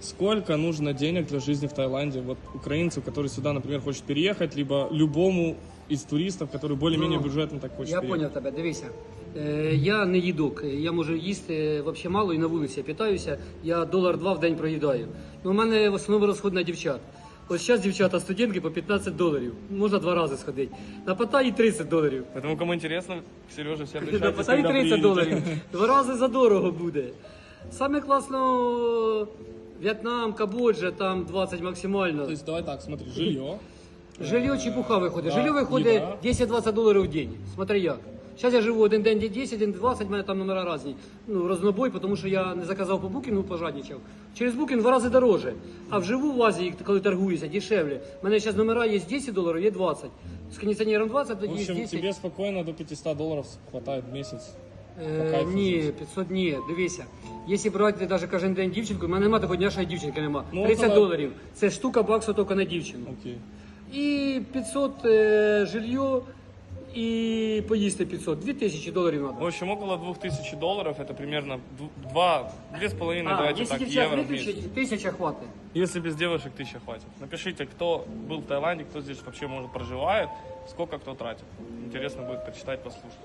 Сколько нужно денег для жизни в Таиланде? Вот украинцу, который сюда, например, хочет переехать, либо любому из туристов, который более-менее Ну, бюджетно так хочет Я переехать. поняв тебе, дивися. Е, я не їдок, я можу їсти взагалі мало і на вулиці я питаюся, я долар-два в день проїдаю. Ну, у мене в основному розход на дівчат. Ось зараз дівчата студентки по 15 доларів. Можна два рази сходити. На Паттайі 30 доларів. Поэтому, кому интересно, Сережа, все На Паттайі 30 доларів. Два рази за дорого буде. Саме класно В'єтнам, Камбоджа, там 20 максимально. То есть давай так, смотри, жилье. Жилье чепуха виходить. Жилье виходить їда. 10-20 доларів в день. Смотри як. Зараз я живу один день 10, один 20, в мене там номера різні. Ну, рознобой, тому що я не заказав по букінгу, пожадничав. Через букінг два рази дороже. А вживу в Азії, коли торгуюся, дешевле. У мене зараз номера є 10 доларів, є 20. З кондиціонером 20, В тоді є общем, 10. тебе спокойно до 500 долларов хватает в месяц. Е, ні, 500 ні, дивися. Якщо брати навіть кожен день дівчинку, в мене немає такого дня, що я дівчинки нема. Ну, 30 але- доларів. Це штука баксу тільки на дівчину. Окей. І 500 е, жилье, і поїсти 500. 2000 доларів В треба. общем, около 2000 долларов, это примерно 2, 2,5, А, давайте якщо так, дівчат евро в месяц. тисяча хватить. Если без девушек 1000 хватит. Напишите, кто был в Таиланде, кто здесь вообще может проживает, сколько кто тратит. Интересно будет почитать, послушать.